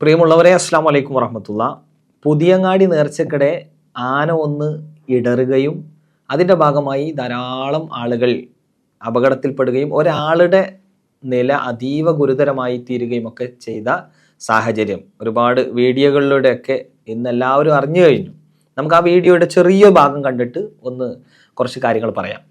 പ്രിയമുള്ളവരെ അസ്സാം വലൈക്കും വറഹമത്തുള്ള. പുതിയങ്ങാടി നേർച്ചക്കിടെ ആന ഒന്ന് ഇടറുകയും അതിന്റെ ഭാഗമായി ധാരാളം ആളുകൾ അപകടത്തിൽപ്പെടുകയും ഒരാളുടെ നില അതീവ ഗുരുതരമായി തീരുകയും ഒക്കെ ചെയ്ത സാഹചര്യം. ഒരുപാട് വീഡിയോകളിലൂടെയൊക്കെ ഇന്ന് എല്ലാവരും അറിഞ്ഞു കഴിഞ്ഞു. നമുക്ക് ആ വീഡിയോയുടെ ചെറിയ ഭാഗം കണ്ടിട്ട് ഒന്ന് കുറച്ച് കാര്യങ്ങൾ പറയാം.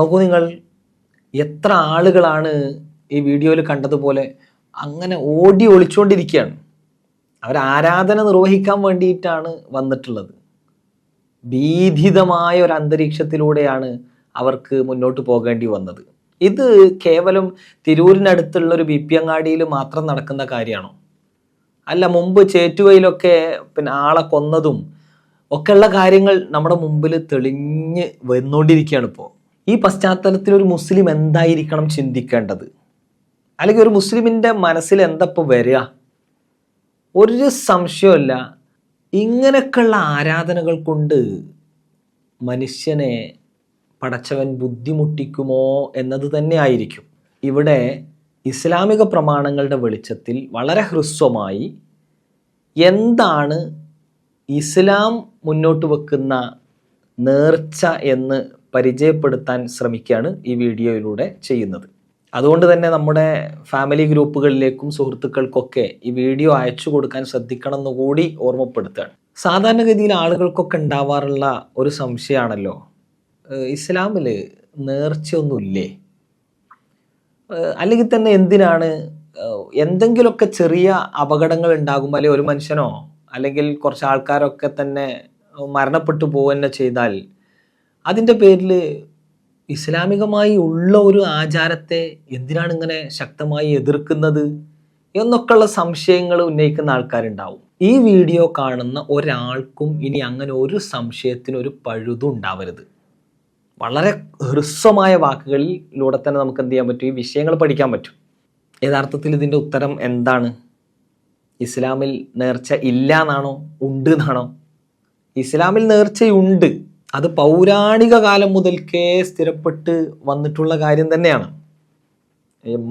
നോക്കൂ നിങ്ങൾ എത്ര ആളുകളാണ് ഈ വീഡിയോയിൽ കണ്ടതുപോലെ അങ്ങനെ ഓടി ഒളിച്ചുകൊണ്ടിരിക്കുകയാണ് അവർ ആരാധന നിർവഹിക്കാൻ വേണ്ടിയിട്ടാണ് വന്നിട്ടുള്ളത്. ഭീതിതമായ ഒരു അന്തരീക്ഷത്തിലൂടെയാണ് അവർക്ക് മുന്നോട്ട് പോകേണ്ടി വന്നത്. ഇത് കേവലം തിരൂരിനടുത്തുള്ള ഒരു ബി പി അങ്ങാടിയിൽ മാത്രം നടക്കുന്ന കാര്യമാണോ? അല്ല മുമ്പ് ചേറ്റുവയിലൊക്കെ പിന്നെ ആളെ കൊന്നതും ഒക്കെയുള്ള കാര്യങ്ങൾ നമ്മുടെ മുമ്പിൽ തെളിഞ്ഞ് വന്നുകൊണ്ടിരിക്കുകയാണ് ഇപ്പോൾ. ഈ പശ്ചാത്തലത്തിൽ ഒരു മുസ്ലിം എന്തായിരിക്കണം ചിന്തിക്കേണ്ടത്? അല്ലെങ്കിൽ ഒരു മുസ്ലിമിന്റെ മനസ്സിൽ എന്തപ്പോൾ വരിക? ഒരു സംശയമല്ല ഇങ്ങനെയൊക്കെയുള്ള ആരാധനകൾ കൊണ്ട് മനുഷ്യനെ പടച്ചവൻ ബുദ്ധിമുട്ടിക്കുമോ എന്നത് തന്നെ ആയിരിക്കും. ഇവിടെ ഇസ്ലാമിക പ്രമാണങ്ങളുടെ വെളിച്ചത്തിൽ വളരെ ഹ്രസ്വമായി എന്താണ് ഇസ്ലാം മുന്നോട്ട് വെക്കുന്ന നേർച്ച എന്ന് പരിചയപ്പെടുത്താൻ ശ്രമിക്കുകയാണ് ഈ വീഡിയോയിലൂടെ ചെയ്യുന്നത്. അതുകൊണ്ട് തന്നെ നമ്മുടെ ഫാമിലി ഗ്രൂപ്പുകളിലേക്കും സുഹൃത്തുക്കൾക്കൊക്കെ ഈ വീഡിയോ അയച്ചു കൊടുക്കാൻ ശ്രദ്ധിക്കണം എന്ന് കൂടി ഓർമ്മപ്പെടുത്തുകയാണ്. സാധാരണഗതിയിൽ ആളുകൾക്കൊക്കെ ഉണ്ടാവാറുള്ള ഒരു സംശയമാണല്ലോ ഇസ്ലാമിൽ നേർച്ചയൊന്നുമില്ലേ? അല്ലെങ്കിൽ തന്നെ എന്തിനാണ് എന്തെങ്കിലുമൊക്കെ ചെറിയ അപകടങ്ങൾ ഉണ്ടാകുമ്പോൾ അല്ലെങ്കിൽ ഒരു മനുഷ്യനോ അല്ലെങ്കിൽ കുറച്ച് ആൾക്കാരൊക്കെ തന്നെ മരണപ്പെട്ടു പോവുക ചെയ്താൽ അതിന്റെ പേരിൽ ഇസ്ലാമികമായി ഉള്ള ഒരു ആചാരത്തെ എന്തിനാണ് ഇങ്ങനെ ശക്തമായി എതിർക്കുന്നത് എന്നൊക്കെയുള്ള സംശയങ്ങൾ ഉന്നയിക്കുന്ന ആൾക്കാരുണ്ടാവും. ഈ വീഡിയോ കാണുന്ന ഒരാൾക്കും ഇനി അങ്ങനെ ഒരു സംശയത്തിന് ഒരു പഴുതും ഉണ്ടാവരുത്. വളരെ ഹ്രസ്വമായ വാക്കുകളിലൂടെ തന്നെ നമുക്ക് എന്ത് ചെയ്യാൻ പറ്റും? ഈ വിഷയങ്ങൾ പഠിക്കാൻ പറ്റും. യഥാർത്ഥത്തിൽ ഇതിന്റെ ഉത്തരം എന്താണ്? ഇസ്ലാമിൽ നേർച്ച ഇല്ല എന്നാണോ ഉണ്ട് എന്നാണോ? ഇസ്ലാമിൽ നേർച്ചയുണ്ട്. അത് പൗരാണിക കാലം മുതൽക്കേ സ്ഥിരപ്പെട്ട് വന്നിട്ടുള്ള കാര്യം തന്നെയാണ്.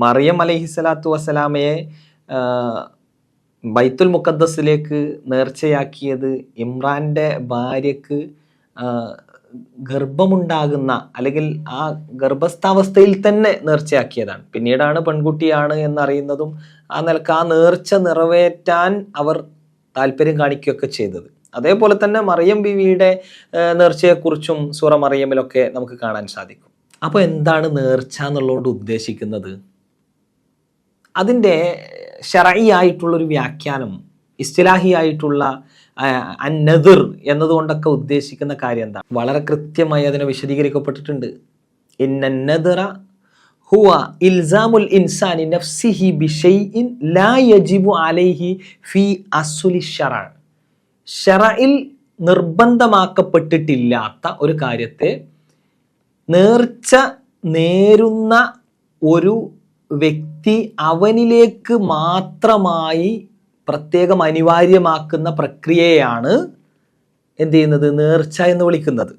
മറിയം അലഹിസ്വലാത്തു വസ്സലാമയെ ബൈത്തുൽ മുക്കദ്ദസിലേക്ക് നേർച്ചയാക്കിയത് ഇമ്രാന്റെ ഭാര്യക്ക് ഗർഭമുണ്ടാകുന്ന അല്ലെങ്കിൽ ആ ഗർഭസ്ഥാവസ്ഥയിൽ തന്നെ നേർച്ചയാക്കിയതാണ്. പിന്നീടാണ് പെൺകുട്ടിയാണ് എന്നറിയുന്നതും ആ നിലയ്ക്ക് ആ നേർച്ച നിറവേറ്റാൻ അവർ താല്പര്യം കാണിക്കുകയൊക്കെ ചെയ്തത്. അതേപോലെ തന്നെ മറിയം ബിവിയുടെ നേർച്ചയെക്കുറിച്ചും സൂറ മറിയമ്മിലൊക്കെ നമുക്ക് കാണാൻ സാധിക്കും. അപ്പോൾ എന്താണ് നേർച്ച എന്നുള്ളതുകൊണ്ട് ഉദ്ദേശിക്കുന്നത്? അതിന്റെ ഷറഈ ആയിട്ടുള്ളൊരു വ്യാഖ്യാനം ഇസ്തിലാഹി ആയിട്ടുള്ള അന്നതിർ എന്നതുകൊണ്ടൊക്കെ ഉദ്ദേശിക്കുന്ന കാര്യം എന്താ വളരെ കൃത്യമായി അതിനെ വിശദീകരിക്കപ്പെട്ടിട്ടുണ്ട്. ഇന്നതിറ ഹുവ ഇൽസാമുൽ ഇൻസാനി നഫ്സിഹി ബിഷൈഇൻ ലാ യജിബു അലൈഹി ഫി അസുലി ഷറ ഷറയിൽ നിർബന്ധമാക്കപ്പെട്ടിട്ടില്ലാത്ത ഒരു കാര്യത്തെ നേർച്ച നേരുന്ന ഒരു വ്യക്തി അവനിലേക്ക് മാത്രമായി പ്രത്യേകം അനിവാര്യമാക്കുന്ന പ്രക്രിയയാണ് എന്ത് ചെയ്യുന്നത്? നേർച്ച എന്ന് വിളിക്കുന്നത്.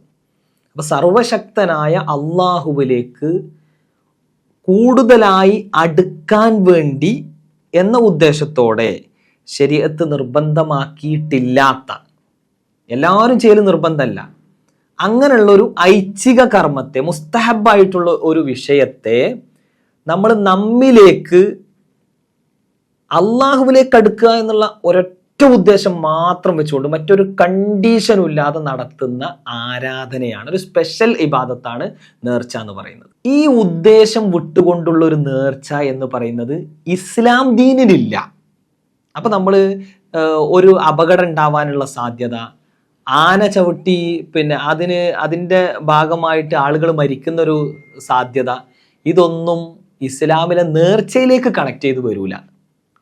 അപ്പം സർവശക്തനായ അള്ളാഹുവിലേക്ക് കൂടുതലായി അടുക്കാൻ വേണ്ടി എന്ന ഉദ്ദേശത്തോടെ ശരീരത്ത് നിർബന്ധമാക്കിയിട്ടില്ലാത്ത. എല്ലാവരും ചെയ്യൽ നിർബന്ധമല്ല. അങ്ങനെയുള്ള ഒരു ഐച്ഛിക കർമ്മത്തെ മുസ്തഹബായിട്ടുള്ള ഒരു വിഷയത്തെ നമ്മൾ നമ്മിലേക്ക് അള്ളാഹുവിലേക്ക് അടുക്കുക എന്നുള്ള ഒരൊറ്റ ഉദ്ദേശം മാത്രം വെച്ചുകൊണ്ട് മറ്റൊരു കണ്ടീഷനും ഇല്ലാതെ നടത്തുന്ന ആരാധനയാണ്. ഒരു സ്പെഷ്യൽ ഇബാദത്താണ് നേർച്ച എന്ന് പറയുന്നത്. ഈ ഉദ്ദേശം വിട്ടുകൊണ്ടുള്ള ഒരു നേർച്ച എന്ന് പറയുന്നത് ഇസ്ലാം ദീനിലില്ല. അപ്പൊ നമ്മൾ ഒരു അപകടം ഉണ്ടാവാനുള്ള സാധ്യത ആന ചവിട്ടി പിന്നെ അതിന് അതിന്റെ ഭാഗമായിട്ട് ആളുകൾ മരിക്കുന്നൊരു സാധ്യത ഇതൊന്നും ഇസ്ലാമിലെ നേർച്ചയിലേക്ക് കണക്ട് ചെയ്ത് വരൂല.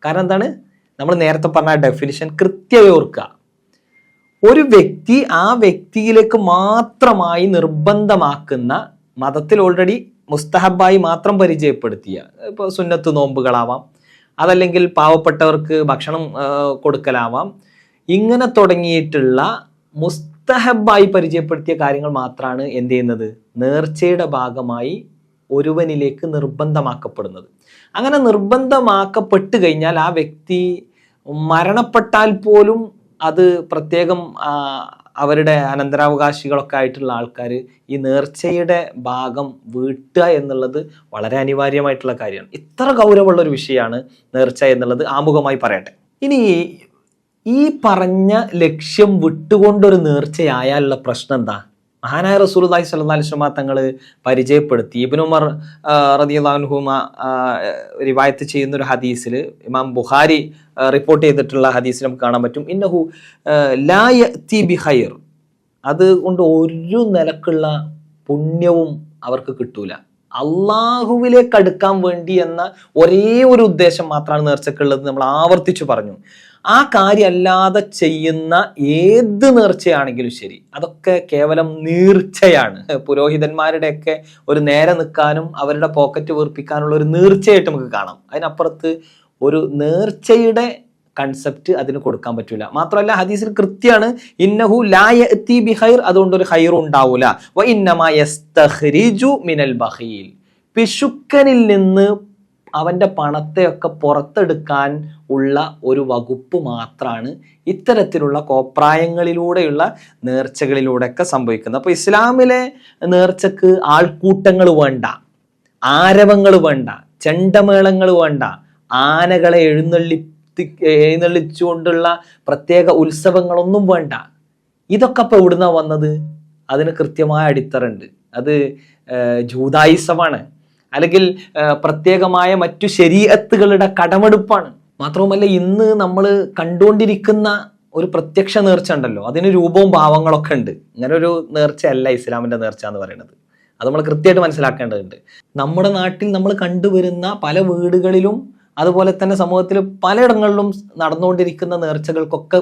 കാരണം എന്താണ്? നമ്മൾ നേരത്തെ പറഞ്ഞ ഡെഫിനിഷൻ കൃത്യമായി ഓർക്കുക. ഒരു വ്യക്തി ആ വ്യക്തിയിലേക്ക് മാത്രമായി നിർബന്ധമാക്കുന്ന മതത്തിൽ ഓൾറെഡി മുസ്തഹബായി മാത്രം പരിചയപ്പെടുത്തിയ ഇപ്പോൾ സുന്നത്ത് നോമ്പുകളാവാം അതല്ലെങ്കിൽ പാവപ്പെട്ടവർക്ക് ഭക്ഷണം കൊടുക്കലാവാം. ഇങ്ങനെ തുടങ്ങിയിട്ടുള്ള മുസ്തഹബായി പരിചയപ്പെടുത്തിയ കാര്യങ്ങൾ മാത്രമാണ് എന്ത് ചെയ്യുന്നത്? നേർച്ചയുടെ ഭാഗമായി ഒരുവനിലേക്ക് നിർബന്ധമാക്കപ്പെടുന്നത്. അങ്ങനെ നിർബന്ധമാക്കപ്പെട്ട് കഴിഞ്ഞാൽ ആ വ്യക്തി മരണപ്പെട്ടാൽ പോലും അത് പ്രത്യേകം അവരുടെ അനന്തരാവകാശികളൊക്കെ ആയിട്ടുള്ള ആൾക്കാർ ഈ നേർച്ചയുടെ ഭാഗം വീട്ടുക എന്നുള്ളത് വളരെ അനിവാര്യമായിട്ടുള്ള കാര്യമാണ്. ഇത്ര ഗൗരവമുള്ള ഒരു വിഷയമാണ് നേർച്ച എന്നുള്ളത് ആമുഖമായി പറയട്ടെ. ഇനി ഈ പറഞ്ഞ ലക്ഷ്യം വിട്ടുകൊണ്ടൊരു നേർച്ചയായാലുള്ള പ്രശ്നം എന്താ? മഹാനായ അലൈഹി വസല്ലം തങ്ങൾ പരിചയപ്പെടുത്തി. ഇബ്നു ഉമർ റളിയല്ലാഹുഹുമ റിവായത്ത് ചെയ്യുന്ന ഒരു ഹദീസിൽ ഇമാം ബുഖാരി ആ, റിപ്പോർട്ട് ചെയ്തിട്ടുള്ള ഹദീസിൽ നമുക്ക് കാണാൻ പറ്റും. ഇന്നഹു ലായ യഅതി ബിഖൈർ അതുകൊണ്ട് ഒരു നിലക്കുള്ള പുണ്യവും അവർക്ക് കിട്ടൂല. അള്ളാഹുവിലേക്ക് അടുക്കാൻ വേണ്ടി എന്ന ഒരേ ഒരു ഉദ്ദേശം മാത്രമാണ് നേർച്ചക്കുള്ളത് നമ്മൾ ആവർത്തിച്ചു പറഞ്ഞു. ആ കാര്യമല്ലാതെ ചെയ്യുന്ന ഏത് നേർച്ചയാണെങ്കിലും ശരി. അതൊക്കെ കേവലം നീർച്ചയാണ്. പുരോഹിതന്മാരുടെയൊക്കെ ഒരു നേരെ നിൽക്കാനും അവരുടെ പോക്കറ്റ് വീർപ്പിക്കാനുള്ള ഒരു നീർച്ചയായിട്ട് നമുക്ക് കാണാം. അതിനപ്പുറത്ത് ഒരു നേർച്ചയുടെ കൺസെപ്റ്റ് അതിന് കൊടുക്കാൻ പറ്റൂല. മാത്രമല്ല ഹദീസിൽ കൃത്യമാണ് ഇന്നഹു ലായത്തി ബിഹൈർ അതുകൊണ്ട് ഒരു ഹൈർ ഉണ്ടാവൂല. മിനൽ ബഹീൽ പിശുക്കനിൽ നിന്ന് അവന്റെ പണത്തെയൊക്കെ പുറത്തെടുക്കാൻ ഉള്ള ഒരു വകുപ്പ് മാത്രമാണ് ഇത്തരത്തിലുള്ള കോപ്രായങ്ങളിലൂടെയുള്ള നേർച്ചകളിലൂടെയൊക്കെ സംഭവിക്കുന്നത്. അപ്പോൾ ഇസ്ലാമിലെ നേർച്ചക്ക് ആൾക്കൂട്ടങ്ങൾ വേണ്ട ആരവങ്ങൾ വേണ്ട ചെണ്ടമേളങ്ങൾ വേണ്ട ആനകളെ എഴുന്നള്ളിത്തി എഴുന്നള്ളിച്ചുകൊണ്ടുള്ള പ്രത്യേക ഉത്സവങ്ങളൊന്നും വേണ്ട. ഇതൊക്കെ ഇപ്പോൾ എവിടുന്നാ വന്നത്? അതിന് കൃത്യമായ അടിത്തറുണ്ട് അത് ജൂതായുസമാണ്. അല്ലെങ്കിൽ പ്രത്യേകമായ മറ്റു ശരീരത്തുകളുടെ കടമെടുപ്പാണ്. മാത്രവുമല്ല ഇന്ന് നമ്മൾ കണ്ടുകൊണ്ടിരിക്കുന്ന ഒരു പ്രത്യക്ഷ നേർച്ച ഉണ്ടല്ലോ. അതിന് രൂപവും ഭാവങ്ങളൊക്കെ ഉണ്ട്. ഇങ്ങനെ ഒരു നേർച്ചയല്ല ഇസ്ലാമിന്റെ നേർച്ച എന്ന് പറയുന്നത്. അത് നമ്മൾ കൃത്യമായിട്ട് മനസ്സിലാക്കേണ്ടതുണ്ട്. നമ്മുടെ നാട്ടിൽ നമ്മൾ കണ്ടുവരുന്ന പല വീടുകളിലും അതുപോലെ തന്നെ സമൂഹത്തിൽ പലയിടങ്ങളിലും നടന്നുകൊണ്ടിരിക്കുന്ന നേർച്ചകൾക്കൊക്കെ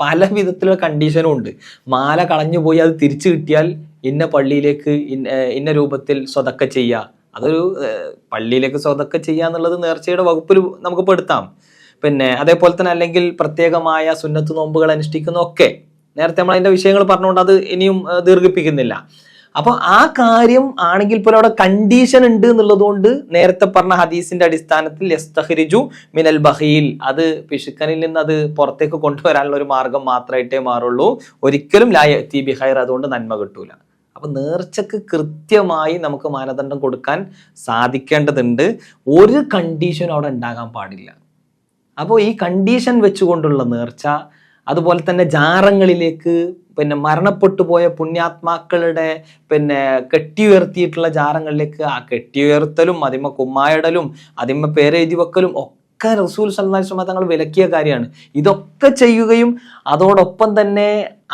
പല വിധത്തിലുള്ള കണ്ടീഷനും ഉണ്ട്. മാല കളഞ്ഞു പോയി അത് തിരിച്ചു കിട്ടിയാൽ ഇന്ന പള്ളിയിലേക്ക് ഇന്ന രൂപത്തിൽ സ്വതക്ക ചെയ്യുക അതൊരു പള്ളിയിലേക്ക് സ്വതക്ക ചെയ്യുക എന്നുള്ളത് നേർച്ചയുടെ വകുപ്പിൽ നമുക്ക് പെടുത്താം. പിന്നെ അതേപോലെ തന്നെ അല്ലെങ്കിൽ പ്രത്യേകമായ സുന്നത്ത് നോമ്പുകൾ അനുഷ്ഠിക്കുന്ന ഒക്കെ നേരത്തെ നമ്മൾ അതിന്റെ വിഷയങ്ങൾ പറഞ്ഞുകൊണ്ട് അത് ഇനിയും ദീർഘിപ്പിക്കുന്നില്ല. അപ്പൊ ആ കാര്യം ആണെങ്കിൽ പോലും അവിടെ കണ്ടീഷൻ ഉണ്ട് എന്നുള്ളത് കൊണ്ട് നേരത്തെ പറഞ്ഞ ഹദീസിന്റെ അടിസ്ഥാനത്തിൽ യസ്തഹരിജു മിനൽ ബഹീൽ. അത് പിശുക്കനിൽ നിന്ന് അത് പുറത്തേക്ക് കൊണ്ടുവരാനുള്ള ഒരു മാർഗം മാത്രമായിട്ടേ മാറുള്ളൂ. ഒരിക്കലും ലായ തി ബിഹൈർ അതുകൊണ്ട് നന്മ കിട്ടൂല. അപ്പൊ നേർച്ചക്ക് കൃത്യമായി നമുക്ക് മാനദണ്ഡം കൊടുക്കാൻ സാധിക്കേണ്ടതുണ്ട്. ഒരു കണ്ടീഷനും അവിടെ ഉണ്ടാകാൻ പാടില്ല. അപ്പോൾ ഈ കണ്ടീഷൻ വെച്ചുകൊണ്ടുള്ള നേർച്ച അതുപോലെ തന്നെ ജാറങ്ങളിലേക്ക് പിന്നെ മരണപ്പെട്ടു പോയ പുണ്യാത്മാക്കളുടെ പിന്നെ കെട്ടിയുയർത്തിയിട്ടുള്ള ജാറങ്ങളിലേക്ക് ആ കെട്ടിയുയർത്തലും അതിമ കുമ്മായിടലും അതിമ പേരെഴുതി വെക്കലും ഒക്കെ റസൂൽ വസല്ലം തങ്ങൾ വിലക്കിയ കാര്യമാണ്. ഇതൊക്കെ ചെയ്യുകയും അതോടൊപ്പം തന്നെ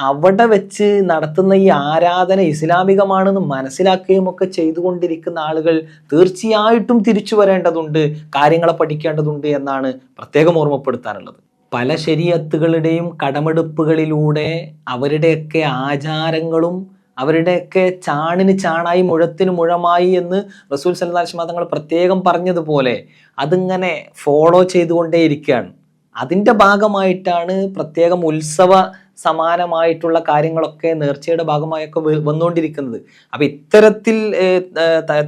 അവിടെ വെച്ച് നടത്തുന്ന ഈ ആരാധന ഇസ്ലാമികമാണെന്ന് മനസ്സിലാക്കുകയും ഒക്കെ ചെയ്തുകൊണ്ടിരിക്കുന്ന ആളുകൾ തീർച്ചയായിട്ടും തിരിച്ചു വരേണ്ടതുണ്ട് കാര്യങ്ങളെ പഠിക്കേണ്ടതുണ്ട് എന്നാണ് പ്രത്യേകം ഓർമ്മപ്പെടുത്താനുള്ളത്. പല ശരീരത്തുകളുടെയും കടമെടുപ്പുകളിലൂടെ അവരുടെയൊക്കെ ആചാരങ്ങളും അവരുടെയൊക്കെ ചാണിന് ചാണായി മുഴത്തിന് മുഴമായി എന്ന് റസൂൽ സല്ലാസ്മ തങ്ങൾ പ്രത്യേകം പറഞ്ഞതുപോലെ അതിങ്ങനെ ഫോളോ ചെയ്തുകൊണ്ടേയിരിക്കുകയാണ്. അതിന്റെ ഭാഗമായിട്ടാണ് പ്രത്യേകം ഉത്സവ സമാനമായിട്ടുള്ള കാര്യങ്ങളൊക്കെ നേർച്ചയുടെ ഭാഗമായൊക്കെ വന്നുകൊണ്ടിരിക്കുന്നത്. അപ്പം ഇത്തരത്തിൽ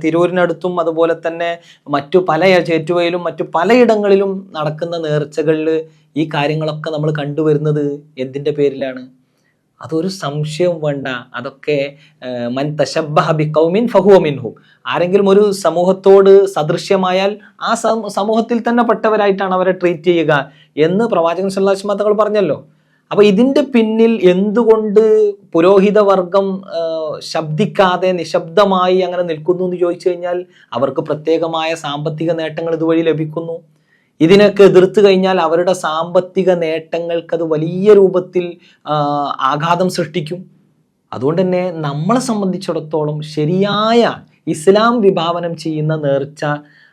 തിരൂരിനടുത്തും അതുപോലെ തന്നെ മറ്റു പല ചേറ്റുവയിലും മറ്റു പലയിടങ്ങളിലും നടക്കുന്ന നേർച്ചകളിൽ ഈ കാര്യങ്ങളൊക്കെ നമ്മൾ കണ്ടുവരുന്നത് എന്തിന്റെ പേരിലാണ്? അതൊരു സംശയം വേണ്ട. അതൊക്കെ മൻ തശബ്ബഹ ബി കൗമിൻ ഫഹുവ മിൻഹും. ആരെങ്കിലും ഒരു സമൂഹത്തോട് സദൃശ്യമായാൽ ആ സമൂഹത്തിൽ തന്നെ പെട്ടവരായിട്ടാണ് അവരെ ട്രീറ്റ് ചെയ്യുക എന്ന് പ്രവാചകൻ സല്ലാസ്മ തങ്ങൾ പറഞ്ഞല്ലോ. അപ്പൊ ഇതിന്റെ പിന്നിൽ എന്തുകൊണ്ട് പുരോഹിത വർഗം ശബ്ദിക്കാതെ നിശബ്ദമായി അങ്ങനെ നിൽക്കുന്നു എന്ന് ചോദിച്ചു കഴിഞ്ഞാൽ അവർക്ക് പ്രത്യേകമായ സാമ്പത്തിക നേട്ടങ്ങൾ ഇതുവഴി ലഭിക്കുന്നു. ഇതിനൊക്കെ എതിർത്ത് കഴിഞ്ഞാൽ അവരുടെ സാമ്പത്തിക നേട്ടങ്ങൾക്ക് അത് വലിയ രൂപത്തിൽ ആഘാതം സൃഷ്ടിക്കും. അതുകൊണ്ട് തന്നെ നമ്മളെ സംബന്ധിച്ചിടത്തോളം ശരിയായ ഇസ്ലാം വിഭാവനം ചെയ്യുന്ന നേർച്ച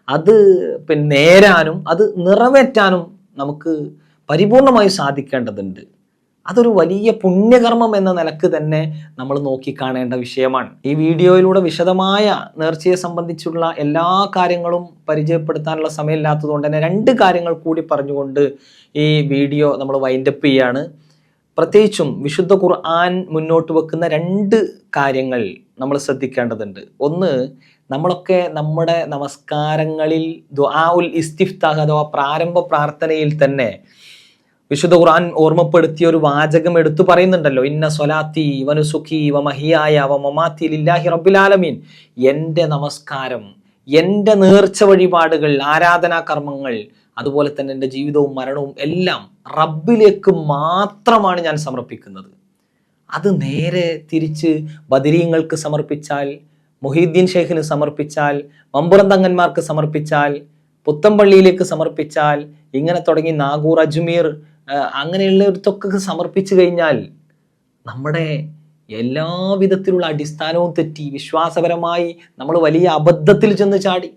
അത് പിന്നെ നേരാനും അത് നിറവേറ്റാനും നമുക്ക് പരിപൂർണമായി സാധിക്കേണ്ടതുണ്ട്. അതൊരു വലിയ പുണ്യകർമ്മം എന്ന നിലയ്ക്ക് തന്നെ നമ്മൾ നോക്കിക്കാണേണ്ട വിഷയമാണ്. ഈ വീഡിയോയിലൂടെ വിശദമായ നേർച്ചയെ സംബന്ധിച്ചുള്ള എല്ലാ കാര്യങ്ങളും പരിചയപ്പെടുത്താനുള്ള സമയമില്ലാത്തതുകൊണ്ട് തന്നെ രണ്ട് കാര്യങ്ങൾ കൂടി പറഞ്ഞുകൊണ്ട് ഈ വീഡിയോ നമ്മൾ വൈൻഡപ്പ് ചെയ്യാണ്. പ്രത്യേകിച്ചും വിശുദ്ധ ഖുർആൻ മുന്നോട്ട് വെക്കുന്ന രണ്ട് കാര്യങ്ങൾ നമ്മൾ ശ്രദ്ധിക്കേണ്ടതുണ്ട്. ഒന്ന് നമ്മളൊക്കെ നമ്മുടെ നമസ്കാരങ്ങളിൽ ദുആ ഉൽ ഇസ്തിഫ്താഹ് അഥവാ പ്രാരംഭ പ്രാർത്ഥനയിൽ തന്നെ വിശുദ്ധ ഖുർആൻ ഓർമ്മപ്പെടുത്തിയ ഒരു വാചകം എടുത്തു പറയുന്നുണ്ടല്ലോ ഇന്ന സ്വലാത്തി വനുസുഖി വമഹിയായ മഹിയായ വ മമാത്തി ലില്ലാഹി റബ്ബിൽ ആലമീൻ. എന്റെ നമസ്കാരം എന്റെ നേർച്ച വഴിപാടുകൾ ആരാധനാ കർമ്മങ്ങൾ അതുപോലെ തന്നെ എന്റെ ജീവിതവും മരണവും എല്ലാം റബ്ബിലേക്ക് മാത്രമാണ് ഞാൻ സമർപ്പിക്കുന്നത്. അത് നേരെ തിരിച്ച് ബദരീങ്ങൾക്ക് സമർപ്പിച്ചാൽ മൊഹീദ്ദീൻ ഷെയ്ഖിന് സമർപ്പിച്ചാൽ മമ്പുറം തങ്ങന്മാർക്ക് സമർപ്പിച്ചാൽ പുത്തമ്പള്ളിയിലേക്ക് സമർപ്പിച്ചാൽ ഇങ്ങനെ തുടങ്ങി നാഗൂർ അജ്മീർ ആ, ഒരുത്തൊക്കെ സമർപ്പിച്ചു കഴിഞ്ഞാൽ നമ്മുടെ എല്ലാവിധത്തിലുള്ള അടിസ്ഥാനവും തെറ്റി വിശ്വാസപരമായി നമ്മൾ വലിയ അബദ്ധത്തിൽ ചെന്ന് ചാടി.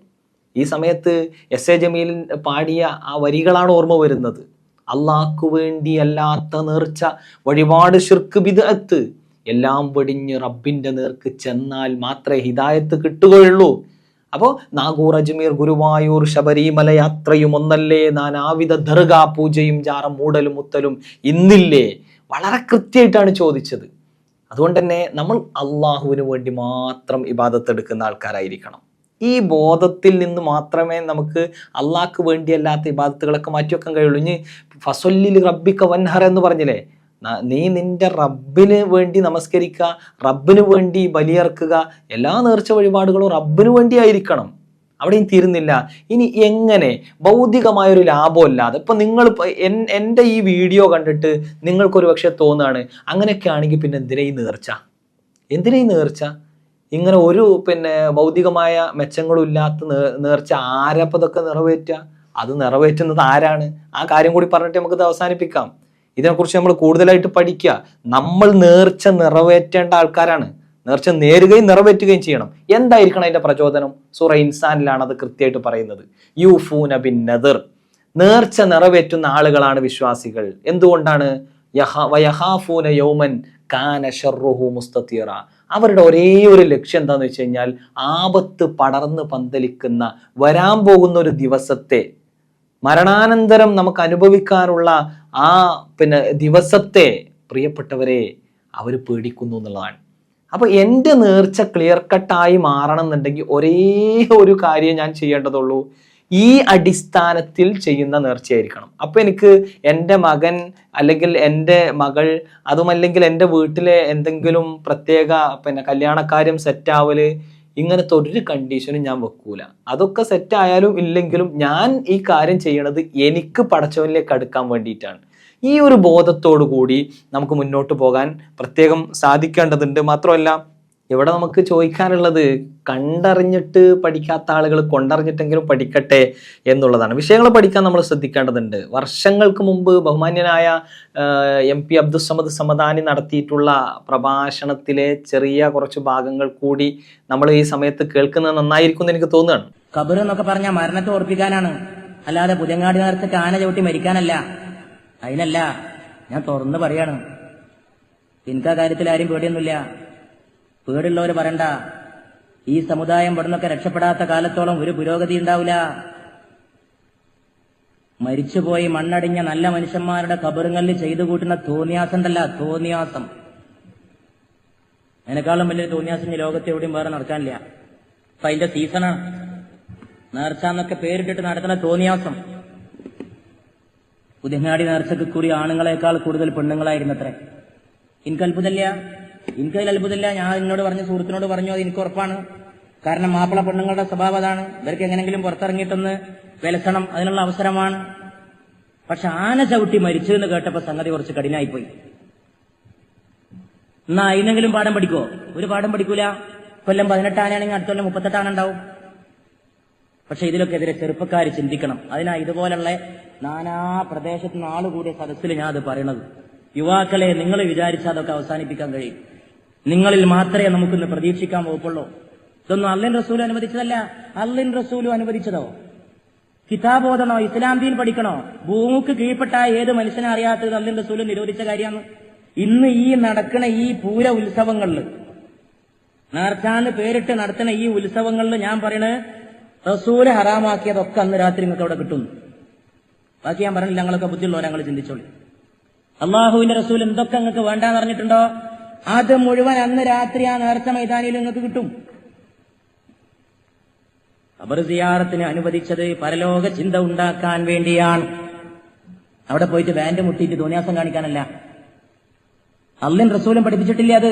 ഈ സമയത്ത് എസ് എ ജമീൽ പാടിയ ആ വരികളാണ് ഓർമ്മ വരുന്നത്. അള്ളാഹ്ക്കു വേണ്ടി അല്ലാത്ത നേർച്ച വഴിപാട് ഷിർക്ക് ബിദഅത്ത് എല്ലാം വെടിഞ്ഞ് റബ്ബിന്റെ നേർക്ക് ചെന്നാൽ മാത്രമേ ഹിദായത്ത് കിട്ടുകയുള്ളൂ. അപ്പോൾ നാഗൂർ അജ്മീർ ഗുരുവായൂർ ശബരിമല യാത്രയും ഒന്നല്ലേ? നാനാവിധ ദർഗാ പൂജയും ജാറം മൂടലും മുത്തലും ഇന്നില്ലേ? വളരെ കൃത്യമായിട്ടാണ് ചോദിച്ചത്. അതുകൊണ്ട് തന്നെ നമ്മൾ അള്ളാഹുവിന് വേണ്ടി മാത്രം ഇബാദത്ത് എടുക്കുന്ന ആൾക്കാരായിരിക്കണം. ഈ ബോധത്തിൽ നിന്ന് മാത്രമേ നമുക്ക് അള്ളാഹ്ക്ക് വേണ്ടിയല്ലാത്ത ഇബാദത്തുകളൊക്കെ മാറ്റിവെക്കാൻ കഴിയുള്ളൂ. ഇനി ഫസൊല്ലിൽ റബ്ബിക്ക വൻഹർ എന്ന് പറഞ്ഞില്ലേ? ന- നിന്റെ റബ്ബിന് വേണ്ടി നമസ്കരിക്കുക റബ്ബിന് വേണ്ടി ബലിയർക്കുക എല്ലാ നേർച്ച വഴിപാടുകളും റബ്ബിന് വേണ്ടി ആയിരിക്കണം. അവിടെയും തീരുന്നില്ല. ഇനി എങ്ങനെ? ഭൗതികമായൊരു ലാഭമല്ലാതെ. ഇപ്പൊ നിങ്ങൾ എന്റെ ഈ വീഡിയോ കണ്ടിട്ട് നിങ്ങൾക്കൊരു പക്ഷെ തോന്നുകയാണ് അങ്ങനെയൊക്കെ ആണെങ്കിൽ പിന്നെ എന്തിനാ നേർച്ച? എന്തിനാ നേർച്ച? ഇങ്ങനെ ഒരു പിന്നെ ഭൗതികമായ മെച്ചങ്ങളും ഇല്ലാത്ത നേർച്ച ആരപ്പതൊക്കെ നിറവേറ്റുക? അത് നിറവേറ്റുന്നത് ആരാണ്? ആ കാര്യം കൂടി പറഞ്ഞിട്ട് നമുക്കിത് അവസാനിപ്പിക്കാം. ഇതിനെക്കുറിച്ച് നമ്മൾ കൂടുതലായിട്ട് പഠിക്കുക. നമ്മൾ നേർച്ച നിറവേറ്റേണ്ട ആൾക്കാരാണ്. നേർച്ച നേരുകയും നിറവേറ്റുകയും ചെയ്യണം. എന്തായിരിക്കണം അതിന്റെ പ്രചോദനം? സൂറ ഇൻസാനിലാണ് അത് കൃത്യമായിട്ട് പറയുന്നത്. യൂഫൂന ബിൻ നദർ നേർച്ച നിറവേറ്റുന്ന ആളുകളാണ് വിശ്വാസികൾ. എന്തുകൊണ്ടാണ്? യഹ- വയഹാഫൂന യൗമൻ കാന മുസ്തത്തീറ അവരുടെ ഒരേ ഒരു ലക്ഷ്യം എന്താന്ന് വെച്ച് കഴിഞ്ഞാൽ ആപത്ത് പടർന്ന് പന്തലിക്കുന്ന വരാൻ പോകുന്ന ഒരു ദിവസത്തെ മരണാനന്തരം നമുക്ക് അനുഭവിക്കാനുള്ള ആ പിന്നെ ദിവസത്തെ പ്രിയപ്പെട്ടവരെ അവർ പേടിക്കുന്നു എന്നുള്ളതാണ്. അപ്പൊ എന്റെ നേർച്ച ക്ലിയർ കട്ടായി മാറണം എന്നുണ്ടെങ്കിൽ ഒരേ ഒരു കാര്യം ഞാൻ ചെയ്യേണ്ടതുള്ളൂ. ഈ അടിസ്ഥാനത്തിൽ ചെയ്യുന്ന നേർച്ചയായിരിക്കണം. അപ്പൊ എനിക്ക് എന്റെ മകൻ അല്ലെങ്കിൽ എന്റെ മകൾ അതുമല്ലെങ്കിൽ എന്റെ വീട്ടിലെ എന്തെങ്കിലും പ്രത്യേക പിന്നെ കല്യാണക്കാര്യം സെറ്റാവൽ ഇങ്ങനത്തെ ഒരു കണ്ടീഷനും ഞാൻ വെക്കൂല. അതൊക്കെ സെറ്റ് ആയാലും ഇല്ലെങ്കിലും ഞാൻ ഈ കാര്യം ചെയ്യണത് എനിക്ക് പടച്ചവനിലേക്ക് അടുക്കാൻ വേണ്ടിയിട്ടാണ്. ഈ ഒരു ബോധത്തോടു കൂടി നമുക്ക് മുന്നോട്ട് പോകാൻ പ്രത്യേകം സാധിക്കേണ്ടതുണ്ട്. മാത്രമല്ല ഇവിടെ നമുക്ക് ചോദിക്കാനുള്ളത്? കണ്ടറിഞ്ഞിട്ട് പഠിക്കാത്ത ആളുകൾ കൊണ്ടറിഞ്ഞിട്ടെങ്കിലും പഠിക്കട്ടെ എന്നുള്ളതാണ്. വിഷയങ്ങൾ പഠിക്കാൻ നമ്മൾ ശ്രദ്ധിക്കേണ്ടതുണ്ട്. വർഷങ്ങൾക്ക് മുമ്പ് ബഹുമാന്യനായ എം പി അബ്ദുസമദ് സമദാനി നടത്തിയിട്ടുള്ള പ്രഭാഷണത്തിലെ ചെറിയ കുറച്ച് ഭാഗങ്ങൾ കൂടി നമ്മൾ ഈ സമയത്ത് കേൾക്കുന്നത് നന്നായിരിക്കും എന്ന് എനിക്ക് തോന്നുകയാണ്. കബർ എന്നൊക്കെ പറഞ്ഞാൽ മരണത്തെ ഓർപ്പിക്കാനാണ്. അല്ലാതെ പുതിയങ്ങാടി നേരത്തെ ആന ചവിട്ടി മരിക്കാനല്ല. അതിനല്ല. ഞാൻ തുറന്ന് പറയാണ്. എനിക്ക് ആ കാര്യത്തിൽ ആരും പേടിയൊന്നുമില്ല. പേടിയുള്ളവര് പറയണ്ട. ഈ സമുദായം ഇവിടുന്നൊക്കെ രക്ഷപ്പെടാത്ത കാലത്തോളം ഒരു പുരോഗതി ഉണ്ടാവില്ല മരിച്ചുപോയി മണ്ണടിഞ്ഞ നല്ല മനുഷ്യന്മാരുടെ കബറുങ്ങളിൽ ചെയ്തു കൂട്ടുന്ന തോന്നിയാസണ്ടല്ല തോന്നിയാസം. അതിനേക്കാളും വലിയ തോന്നിയാസം ഈ ലോകത്ത് എവിടെയും വേറെ നടക്കാനില്ല. അപ്പൊ അതിന്റെ സീസണാണ് നേർച്ച എന്നൊക്കെ പേരിട്ടിട്ട് നടത്തുന്ന തോന്നിയാസം. പുതിയങ്ങാടി നേർച്ചക്ക് കൂടി ആണുങ്ങളെക്കാൾ കൂടുതൽ പെണ്ണുങ്ങളായിരുന്നത്രേ. അത്ഭുതമില്ല എനിക്കതിൽ അത്ഭുതമില്ല ഞാൻ എന്നോട് പറഞ്ഞു സുഹൃത്തിനോട് പറഞ്ഞു അത് എനിക്ക് ഉറപ്പാണ്. കാരണം മാപ്പിള പെണ്ണുങ്ങളുടെ സ്വഭാവം അതാണ്. ഇവർക്ക് എങ്ങനെങ്കിലും പുറത്തിറങ്ങിയിട്ടൊന്ന് വിലസണം അതിനുള്ള അവസരമാണ്. പക്ഷെ ആന ചവിട്ടി മരിച്ചു എന്ന് കേട്ടപ്പോ സംഗതി കുറച്ച് കഠിനായിപ്പോയി. എന്നാ അതിനെങ്കിലും പാഠം പഠിക്കോ ഒരു പാഠം പഠിക്കൂല. കൊല്ലം പതിനെട്ടാനാണെങ്കിൽ അടുത്ത കൊല്ലം മുപ്പത്തെട്ടാനുണ്ടാവും പക്ഷെ ഇതിലൊക്കെ എതിരെ ചെറുപ്പക്കാർ ചിന്തിക്കണം. അതിനാ ഇതുപോലുള്ള നാനാ പ്രദേശത്തുനിന്ന് ആളുകൂടിയ സദസ്സിൽ ഞാൻ അത് പറയണത്. യുവാക്കളെ നിങ്ങൾ വിചാരിച്ചാൽ അതൊക്കെ അവസാനിപ്പിക്കാൻ കഴിയും. നിങ്ങളിൽ മാത്രമേ നമുക്കിന്ന് പ്രതീക്ഷിക്കാൻ വകുപ്പുള്ളൂ. ഇതൊന്നും അള്ളിൻ റസൂലും അനുവദിച്ചതല്ല. അള്ളിൻ റസൂലും അനുവദിച്ചതോ? കിതാബോധനോ ഇസ്ലാം ദീൻ പഠിക്കണോ? ഭൂമിക്ക് കീഴ്പ്പെട്ട ഏത് മനുഷ്യനെ അറിയാത്തത് അല്ലിന്റെ റസൂലും നിരോധിച്ച കാര്യമാണ്. ഇന്ന് ഈ നടക്കുന്ന ഈ പൂര ഉത്സവങ്ങളിൽ നേർച്ചാന്ന് പേരിട്ട് നടത്തുന്ന ഈ ഉത്സവങ്ങളിൽ ഞാൻ പറയണത് റസൂൽ ഹറാമാക്കിയതൊക്കെ അന്ന് രാത്രി നിങ്ങൾക്ക് അവിടെ കിട്ടുന്നു ബാക്കി ഞാൻ പറഞ്ഞില്ല ഞങ്ങളൊക്കെ ബുദ്ധിയുള്ളവരെ ഞങ്ങൾ ചിന്തിച്ചോളി. അള്ളാഹുവിന്റെ റസൂൽ എന്തൊക്കെ നിങ്ങൾക്ക് വേണ്ടാന്ന് പറഞ്ഞിട്ടുണ്ടോ അത് മുഴുവൻ അന്ന് രാത്രി ആ നേർച്ച മൈതാനിയിൽ നിങ്ങൾക്ക് കിട്ടും. ഖബർ സിയാറത്തിന് അനുവദിച്ചത് പരലോക ചിന്ത ഉണ്ടാക്കാൻ വേണ്ടിയാണ്. അവിടെ പോയിട്ട് ബാൻഡ് മുട്ടിയിട്ട് തോന്നിയാസം കാണിക്കാനല്ല. അള്ളൻ റസൂലും പഠിപ്പിച്ചിട്ടില്ല അത്?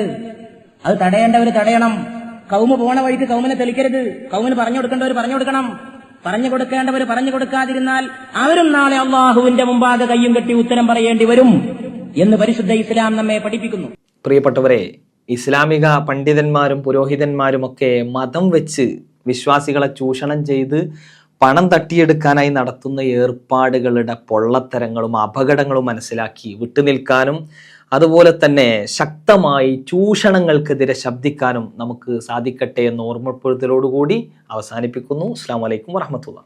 അത് തടയേണ്ടവർ തടയണം. കൗമ പോണ വഴിക്ക് കൗമിനെ തെളിക്കരുത്. കൗമിന് പറഞ്ഞു കൊടുക്കേണ്ടവർ പറഞ്ഞു കൊടുക്കണം. പറഞ്ഞു കൊടുക്കേണ്ടവർ പറഞ്ഞു കൊടുക്കാതിരുന്നാൽ അവരും നാളെ അള്ളാഹുവിന്റെ മുമ്പാകെ കയ്യും കെട്ടി ഉത്തരം പറയേണ്ടി വരും എന്ന് പരിശുദ്ധ ഇസ്ലാം നമ്മെ പഠിപ്പിക്കുന്നു. പ്രിയപ്പെട്ടവരെ ഇസ്ലാമിക പണ്ഡിതന്മാരും പുരോഹിതന്മാരും ഒക്കെ മതം വെച്ച് വിശ്വാസികളെ ചൂഷണം ചെയ്ത് പണം തട്ടിയെടുക്കാനായി നടത്തുന്ന ഏർപ്പാടുകളുടെ പൊള്ളത്തരങ്ങളും അപകടങ്ങളും മനസ്സിലാക്കി വിട്ടുനിൽക്കാനും അതുപോലെ തന്നെ ശക്തമായി ചൂഷണങ്ങൾക്കെതിരെ ശബ്ദിക്കാനും നമുക്ക് സാധിക്കട്ടെ എന്ന് ഓർമ്മപ്പെടുത്തലോടുകൂടി അവസാനിപ്പിക്കുന്നു. അസ്സാം വലൈക്കും വറഹമത്തുള്ള